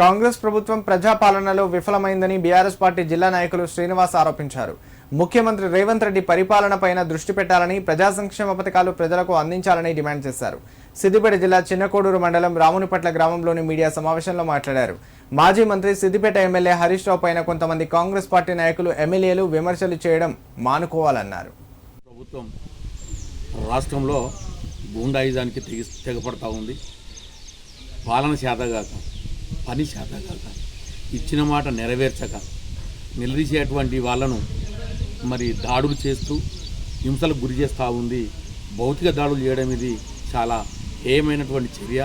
కాంగ్రెస్ ప్రభుత్వం ప్రజాపాలనలో విఫలమైందని బీఆర్ఎస్ పార్టీ జిల్లా నాయకులు శ్రీనివాస్ ఆరోపించారు. ముఖ్యమంత్రి రేవంత్ రెడ్డి పరిపాలనపైన దృష్టి పెట్టాలని ప్రజా సంక్షేమ పథకాలు ప్రజలకు అందించాలని డిమాండ్ చేశారు. సిద్దిపేట జిల్లా చిన్నకోడూరు మండలం రామునిపట్ల గ్రామంలోని మీడియా సమావేశంలో మాట్లాడారు. మాజీ మంత్రి సిద్దిపేట ఎమ్మెల్యే హరీష్ రావు పైన కొంతమంది కాంగ్రెస్ పార్టీ నాయకులు ఎమ్మెల్యేలు విమర్శలు చేయడం మానుకోవాలన్నారు. ప్రభుత్వం రాష్ట్రంలో గుండాయిజానికి తెగి తెగపడతా ఉంది. పాలన శాతగాక పని శాతగాక ఇచ్చిన మాట నెరవేర్చక నిలదీసేటువంటి వాళ్ళను మరి దాడులు చేస్తూ హింసలకు గురి చేస్తూ ఉంది. భౌతిక దాడులు చేయడం ఇది చాలా ఏమైనటువంటి చర్య.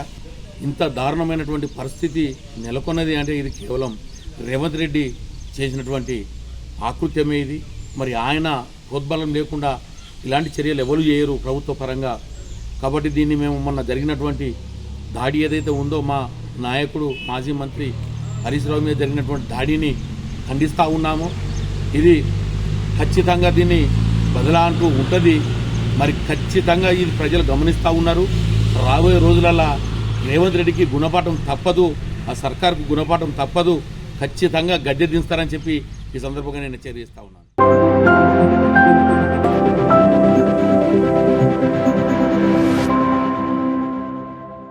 ఇంత దారుణమైనటువంటి పరిస్థితి నెలకొన్నది అంటే ఇది కేవలం రేవంత్ రెడ్డి చేసినటువంటి ఆకృత్యమే ఇది. మరి ఆయన ప్రోద్బలం లేకుండా ఇలాంటి చర్యలు ఎవరు చేయరు ప్రభుత్వ పరంగా. కాబట్టి దీన్ని మేము మొన్న జరిగినటువంటి దాడి ఏదైతే ఉందో మా నాయకుడు మాజీ మంత్రి హరీష్ రావు మీద జరిగినటువంటి దాడిని ఖండిస్తూ ఉన్నాము. ఇది ఖచ్చితంగా దీన్ని బదలా అంటూ ఉంటుంది. మరి ఖచ్చితంగా ఇది ప్రజలు గమనిస్తూ ఉన్నారు. రాబోయే రోజులలో రేవంత్ రెడ్డికి గుణపాఠం తప్పదు ఆ సర్కార్కు గుణపాఠం తప్పదు. ఖచ్చితంగా గద్దె దించుతారని చెప్పి ఈ సందర్భంగా నేను హెచ్చరిస్తా ఉన్నాను.